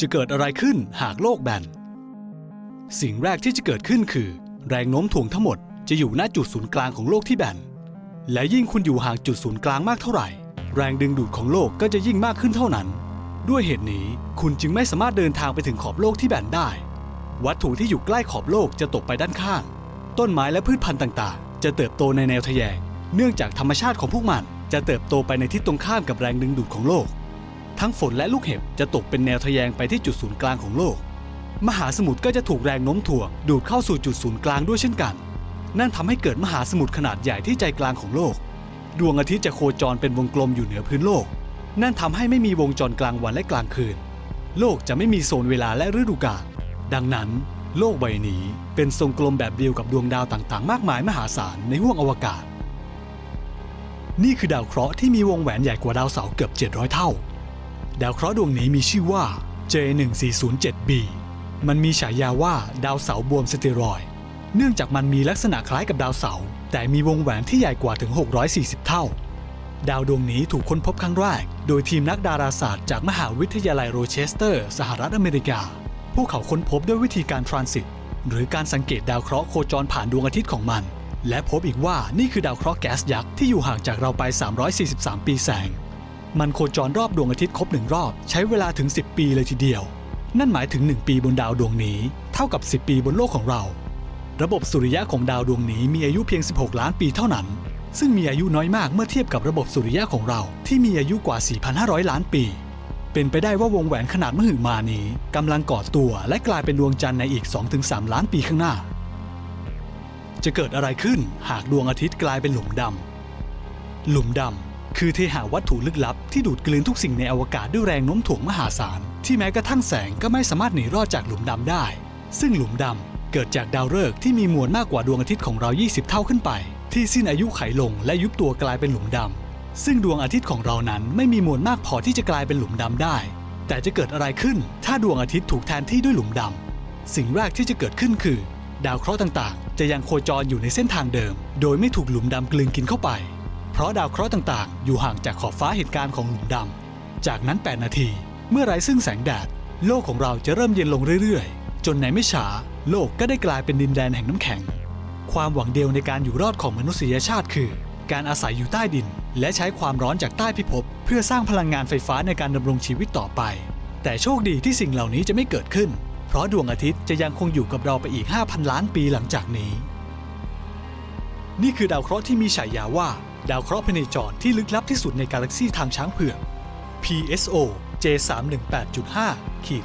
จะเกิดอะไรขึ้นหากโลกแบน สิ่งแรกที่จะเกิดขึ้นคือ แรงโน้มถ่วงทั้งหมดจะอยู่ณจุดศูนย์กลางของโลกที่แบน และยิ่งคุณอยู่ห่างจุดศูนย์กลางมากเท่าไหร่ แรงดึงดูดของโลกก็จะยิ่งมากขึ้นเท่านั้น ด้วยเหตุนี้คุณจึงไม่สามารถเดินทางไปถึงขอบโลกที่แบนได้ วัตถุที่อยู่ใกล้ขอบโลกจะตกไปด้านข้าง ต้นไม้และพืชพันธุ์ต่างๆ จะเติบโตในแนวทะแยง เนื่องจากธรรมชาติของพวกมันจะเติบโตไปในทิศตรงข้ามกับแรงดึงดูดของโลก ทั้งฝนและลูกเห็บจะตกเป็นแนวทะแยงไปที่จุดศูนย์กลางของโลก มหาสมุทรก็จะถูกแรงโน้มถ่วงดูดเข้าสู่จุดศูนย์กลางด้วยเช่นกัน นั่นทำให้เกิดมหาสมุทรขนาดใหญ่ที่ใจกลางของโลก ดวงอาทิตย์จะโคจรเป็นวงกลมอยู่เหนือพื้นโลก นั่นทำให้ไม่มีวงจรกลางวันและกลางคืน โลกจะไม่มีโซนเวลาและฤดูกาล ดังนั้น โลกใบนี้เป็นทรงกลมแบบเดียวกับดวงดาวต่างๆ มากมายมหาศาลในห้วงอวกาศนี่คือดาวเคราะห์ที่มีวงแหวนใหญ่กว่าดาวเสาร์เกือบ 700 เท่า ดาวเคราะห์ดวงนี้มีชื่อว่า J1407b มันมีฉายาว่าดาวเสาบวมสเตียรอย เนื่องจากมันมีลักษณะคล้ายกับดาวเสา แต่มีวงแหวนที่ใหญ่กว่าถึง 640 เท่า ดาวดวงนี้ถูกค้นพบครั้งแรก โดยทีมนักดาราศาสตร์จากมหาวิทยาลัยโรเชสเตอร์ สหรัฐอเมริกา พวกเขาค้นพบด้วยวิธีการทรานสิตหรือการสังเกตดาวเคราะห์โคจรผ่านดวงอาทิตย์ของมัน และพบอีกว่านี่คือดาวเคราะห์แก๊สยักษ์ที่อยู่ห่างจากเราไป 343 ปีแสง มันโคจรรอบดวงอาทิตย์ครบหนึ่งรอบ ใช้เวลาถึง 10 ปีเลยทีเดียว นั่นหมายถึง 1 ปีบนดาวดวงนี้ เท่ากับ 10 ปีบนโลกของเรา ระบบสุริยะของดาวดวงนี้มีอายุเพียง 16 ล้านปีเท่านั้น ซึ่งมีอายุน้อยมากเมื่อเทียบกับระบบสุริยะของเราที่มีอายุกว่า 4,500 ล้านปี เป็นไปได้ว่าวงแหวนขนาดมหึมานี้กำลังก่อตัวและกลายเป็นดวงจันทร์ในอีก 2-3 ล้านปีข้างหน้า จะเกิดอะไรขึ้นหากดวงอาทิตย์กลายเป็นหลุมดำหลุมดำ คือเทหะวัตถุลึกลับที่ดูดกลืนทุกสิ่งในอวกาศด้วยแรงโน้มถ่วงมหาศาล ที่แม้กระทั่งแสงก็ไม่สามารถหนีรอดจากหลุมดำได้ ซึ่งหลุมดำเกิดจากดาวฤกษ์ที่มีมวลมากกว่าดวงอาทิตย์ของเรา 20 เท่าขึ้นไป ที่สิ้นอายุไขลงและยุบตัวกลายเป็นหลุมดำซึ่งดวงอาทิตย์ของเรานั้นไม่มีมวลมากพอที่จะกลายเป็นหลุมดำได้ แต่จะเกิดอะไรขึ้น ถ้าดวงอาทิตย์ถูกแทนที่ด้วยหลุมดำสิ่งแรกที่จะเกิดขึ้นคือ ดาวเคราะห์ต่างๆ จะยังโคจรอยู่ในเส้นทางเดิม โดยไม่ถูกหลุมดำกลืนกินเข้าไป เพราะดาวเคราะห์ต่างๆ อยู่ห่างจากขอบฟ้าเหตุการณ์ของหลุมดำ จากนั้น 8 นาที เมื่อไร้ซึ่งแสงแดด โลกของเราจะเริ่มเย็นลงเรื่อยๆ จนในไม่ช้าโลกก็ได้กลายเป็นดินแดนแห่งน้ำแข็ง ความหวังเดียวในการอยู่รอดของมนุษยชาติคือ การอาศัยอยู่ใต้ดิน และใช้ความร้อนจากใต้พิภพเพื่อสร้างพลังงานไฟฟ้าในการดำรงชีวิตต่อไป แต่โชคดีที่สิ่งเหล่านี้จะไม่เกิดขึ้น เพราะดวงอาทิตย์จะยังคงอยู่กับเราไปอีก 5,000 ล้านปีหลังจากนี้ นี่คือดาวเคราะห์ที่มีฉายาว่า ดาวเคราะห์พเนจรที่ลึกลับที่สุดในกาแล็กซีทางช้างเผือก PSO J318.5 ขีด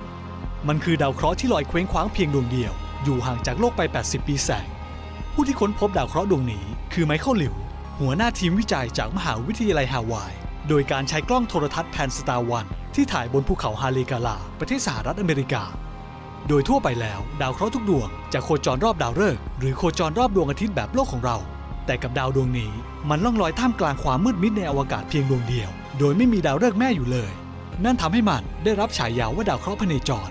22 มันคือดาวเคราะห์ที่ลอยเคว้งคว้างเพียงดวงเดียว อยู่ห่างจากโลกไป 80 ปีแสง ผู้ที่ค้นพบดาวเคราะห์ดวงนี้คือไมเคิลหลิว หัวหน้าทีมวิจัยจากมหาวิทยาลัยฮาวาย โดยการใช้กล้องโทรทัศน์แพนสตาร์วันที่ถ่ายบนภูเขาฮาเลกาลา ประเทศสหรัฐอเมริกา โดยทั่วไปแล้ว ดาวเคราะห์ทุกดวงจะโคจรรอบดาวฤกษ์หรือโคจรรอบดวงอาทิตย์แบบโลกของเรา แต่กับดาวดวงนี้มันล่องลอยท่ามกลางความมืดมิดในอวกาศเพียงดวงเดียว โดยไม่มีดาวฤกษ์แม่อยู่เลย นั่นทำให้มันได้รับฉายาว่าดาวเคราะห์พเนจร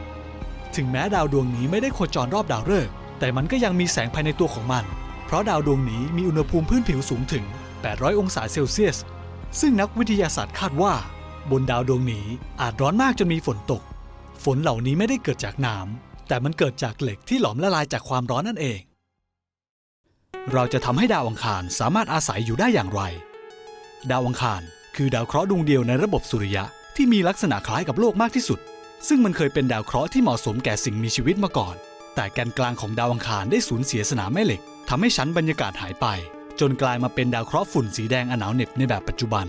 ถึงแม้ดาวดวงนี้ไม่ได้โคจรรอบดาวฤกษ์แต่มันก็ยังมีแสงภายในตัวของมัน เพราะดาวดวงนี้มีอุณหภูมิพื้นผิวสูงถึง 800 องศาเซลเซียส ซึ่งนักวิทยาศาสตร์คาดว่า บนดาวดวงนี้อาจร้อนมากจนมีฝนตก ฝนเหล่านี้ไม่ได้เกิดจากน้ำแต่มันเกิดจากเหล็กที่หลอมละลายจากความร้อนนั่นเอง เราจะทำให้ดาวอังคารสามารถอาศัยอยู่ได้อย่างไร ดาวอังคารคือดาวเคราะห์ดวงเดียวในระบบสุริยะที่มีลักษณะคล้ายกับโลกมากที่สุด ซึ่งมันเคยเป็นดาวเคราะห์ที่เหมาะสมแก่สิ่งมีชีวิตมาก่อน แต่แกนกลางของดาวอังคารได้สูญเสียสนามแม่เหล็กทำให้ชั้นบรรยากาศหายไป จนกลายมาเป็นดาวเคราะห์ฝุ่นสีแดงอันหนาวเหน็บในแบบปัจจุบัน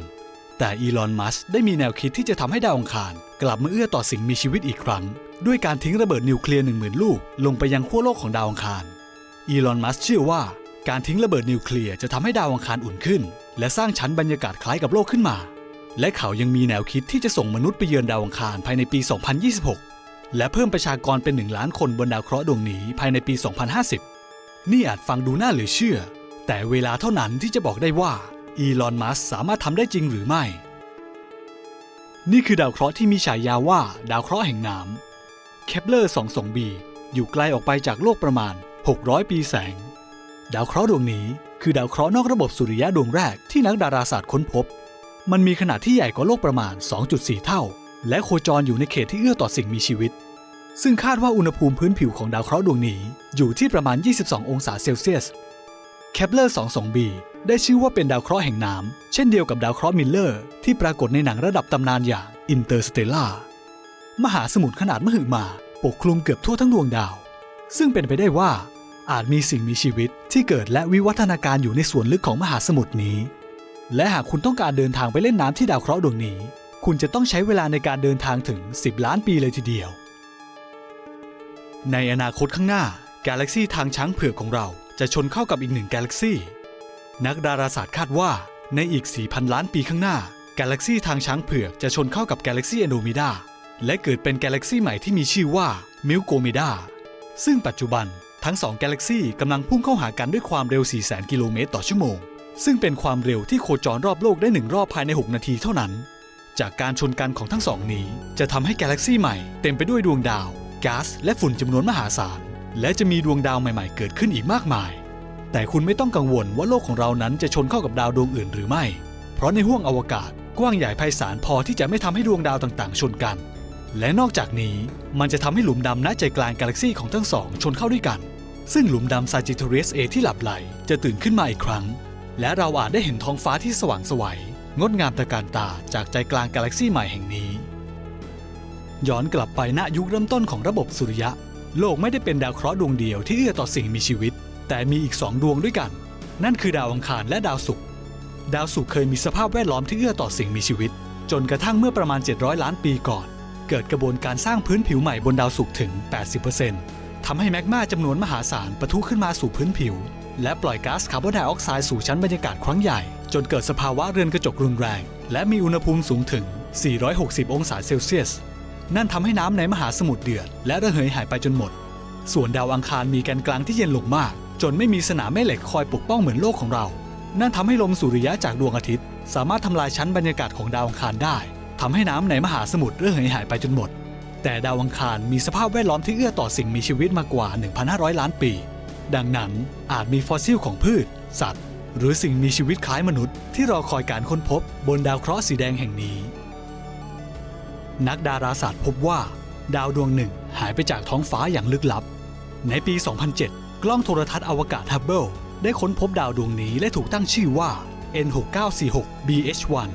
แต่อีลอน มัสก์ได้มีแนวคิดที่จะทำให้ดาวอังคาร กลับมาเอื้อต่อสิ่งมีชีวิตอีกครั้ง ด้วยการทิ้งระเบิดนิวเคลียร์10,000ลูกลงไปยังขั้วโลกของดาวอังคาร อีลอน มัสก์เชื่อว่า การทิ้งระเบิดนิวเคลียร์จะทำให้ดาวอังคารอุ่นขึ้น และสร้างชั้นบรรยากาศคล้ายกับโลกขึ้นมา และเขายังมีแนวคิดที่จะส่งมนุษย์ไปเยือนดาวอังคารภายในปี 2026 และเพิ่มประชากรเป็น 1 ล้านคนบนดาวเคราะห์ดวงนี้ภายในปี 2050 นี่อาจฟังดูน่าเหลือเชื่อ แต่เวลาเท่านั้นที่จะบอกได้ว่าอีลอนมัสสามารถทำได้จริงหรือไม่ นี่คือดาวเคราะห์ที่มีฉายาว่าดาวเคราะห์แห่งน้ำเคปเลอร์ 22b อยู่ไกลออกไปจากโลกประมาณ 600 ปีแสง ดาวเคราะห์ดวงนี้คือดาวเคราะห์นอกระบบสุริยะดวงแรกที่นักดาราศาสตร์ค้นพบ มันมีขนาดที่ใหญ่กว่าโลกประมาณ 2.4 เท่า และโคจรอยู่ในเขตที่เอื้อต่อสิ่งมีชีวิต ซึ่งคาดว่าอุณหภูมิพื้นผิวของดาวเคราะห์ดวงนี้อยู่ที่ประมาณ 22 องศาเซลเซียสเคปเลอร์ 22b ได้ชื่อว่าเป็นดาวเคราะห์แห่งน้ำเช่นเดียวกับดาวเคราะห์มิลเลอร์ที่ปรากฏในหนังระดับตำนานอย่างอินเตอร์สเตลล่ามหาสมุทรขนาดมหึมาปกคลุมเกือบทั่วทั้งดวงดาว ซึ่งเป็นไปได้ว่า อาจมีสิ่งมีชีวิตที่เกิดและวิวัฒนาการอยู่ในส่วนลึกของมหาสมุทรนี้ และหากคุณต้องการเดินทางไปเล่นน้ำที่ดาวเคราะห์ดวงนี้ คุณจะต้องใช้เวลาในการเดินทางถึง 10 ล้านปีเลยทีเดียว ในอนาคตข้างหน้า กาแล็กซีทางช้างเผือกของเราจะชนเข้ากับอีกหนึ่งกาแล็กซีนักดาราศาสตร์คาดว่าในอีก 4,000 ล้านปีข้างหน้า กาแล็กซีทางช้างเผือกจะชนเข้ากับกาแล็กซีแอนโดมิดาและเกิดเป็นกาแล็กซีใหม่ที่มีชื่อว่ามิลโกเมดาซึ่งปัจจุบัน ทั้งสองกาแล็กซี่กำลังพุ่งเข้าหากันด้วยความเร็ว 400,000 กิโลเมตรต่อชั่วโมง ซึ่งเป็นความเร็วที่โคจรรอบโลกได้หนึ่งรอบภายใน 6 นาทีเท่านั้น จากการชนกันของทั้งสองนี้ จะทำให้กาแล็กซี่ใหม่เต็มไปด้วยดวงดาวก๊าซและฝุ่นจำนวนมหาศาล และจะมีดวงดาวใหม่ๆ เกิดขึ้นอีกมากมาย แต่คุณไม่ต้องกังวลว่าโลกของเรานั้นจะชนเข้ากับดาวดวงอื่นหรือไม่ เพราะในห้วงอวกาศกว้างใหญ่ไพศาลพอที่จะไม่ทำให้ดวงดาวต่างๆ ชนกัน และนอกจากนี้มันจะทำให้หลุมดำณใจกลางกาแล็กซี่ของทั้งสองชนเข้าด้วยกัน ซึ่งหลุมดำ Sagittarius A ที่หลับไหลจะตื่นขึ้นมาอีกครั้ง และเราอาจได้เห็นท้องฟ้าที่สว่างไสวัยงดงามตะการตาจากใจกลางกาแล็กซีใหม่แห่งนี้ ย้อนกลับไปณยุคเริ่มต้นของระบบสุริยะ โลกไม่ได้เป็นดาวเคราะห์ดวงเดียวที่เอื้อต่อสิ่งมีชีวิต แต่มีอีกสองดวงด้วยกัน นั่นคือดาวอังคารและดาวศุกร์ดาวศุกร์เคยมีสภาพแวดล้อมที่เอื้อต่อสิ่งมีชีวิต จนกระทั่งเมื่อประมาณ 700 ล้านปีก่อน เกิดกระบวนการสร้างพื้นผิวใหม่บนดาวศุกร์ถึง 80% ทำให้แมกมาจำนวนมหาศาลปะทุขึ้นมาสู่พื้นผิว และปล่อยก๊าซคาร์บอนไดออกไซด์สู่ชั้นบรรยากาศครั้งใหญ่ จนเกิดสภาวะเรือนกระจกรุนแรง และมีอุณหภูมิสูงถึง 460 องศาเซลเซียส นั่นทำให้น้ำในมหาสมุทรเดือด และระเหยหายไปจนหมด ส่วนดาวอังคารมีแกนกลางที่เย็นลงมาก จนไม่มีสนามแม่เหล็กคอยปกป้องเหมือนโลกของเรา นั่นทำให้ลมสุริยะจากดวงอาทิตย์ สามารถทำลายชั้นบรรยากาศของดาวอังคารได้ทำให้น้ำในมหาสมุทรระเหยหายไปจนหมด แต่ดาวอังคารมีสภาพแวดล้อมที่เอื้อต่อสิ่งมีชีวิตมากว่า 1,500 ล้านปี ดังนั้นอาจมีฟอสซิลของพืช สัตว์ หรือสิ่งมีชีวิตคล้ายมนุษย์ ที่รอคอยการค้นพบบนดาวเคราะห์สีแดงแห่งนี้ นักดาราศาสตร์พบว่า ดาวดวงหนึ่งหายไปจากท้องฟ้าอย่างลึกลับ ในปี 2007 กล้องโทรทัศน์อวกาศฮับเบิลได้ค้นพบดาวดวงนี้และถูกตั้งชื่อว่า N6946 BH1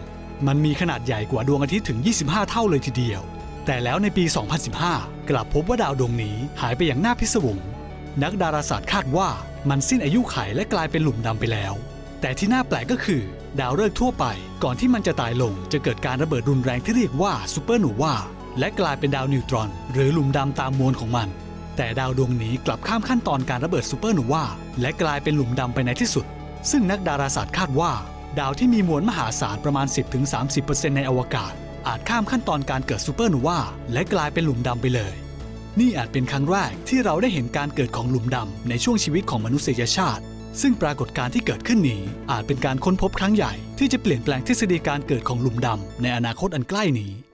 มันมีขนาดใหญ่กว่าดวงอาทิตย์ถึง 25 เท่าเลยทีเดียว แต่แล้วในปี 2015 กลับพบว่าดาวดวงนี้หายไปอย่างน่าพิศวง นักดาราศาสตร์คาดว่ามันสิ้นอายุไขและกลายเป็นหลุมดำไปแล้ว แต่ที่น่าแปลกก็คือ ดาวฤกษ์ทั่วไป ก่อนที่มันจะตายลงจะเกิดการระเบิดรุนแรงที่เรียกว่าซูเปอร์โนวาและกลายเป็นดาวนิวตรอน หรือหลุมดำตามมวลของมัน แต่ดาวดวงนี้กลับข้ามขั้นตอนการระเบิดซูเปอร์โนวาและกลายเป็นหลุมดำไปในที่สุด ซึ่งนักดาราศาสตร์คาดว่า ดาวที่มีมวลมหาศาลประมาณ 10-30%ในอวกาศ อาจข้ามขั้นตอนการเกิดซูเปอร์โนวาและกลายเป็นหลุมดำไปเลย นี่อาจเป็นครั้งแรกที่เราได้เห็นการเกิดของหลุมดำในช่วงชีวิตของมนุษยชาติ ซึ่งปรากฏการณ์ที่เกิดขึ้นนี้อาจเป็นการค้นพบครั้งใหญ่ที่จะเปลี่ยนแปลงทฤษฎีการเกิดของหลุมดำในอนาคตอันใกล้นี้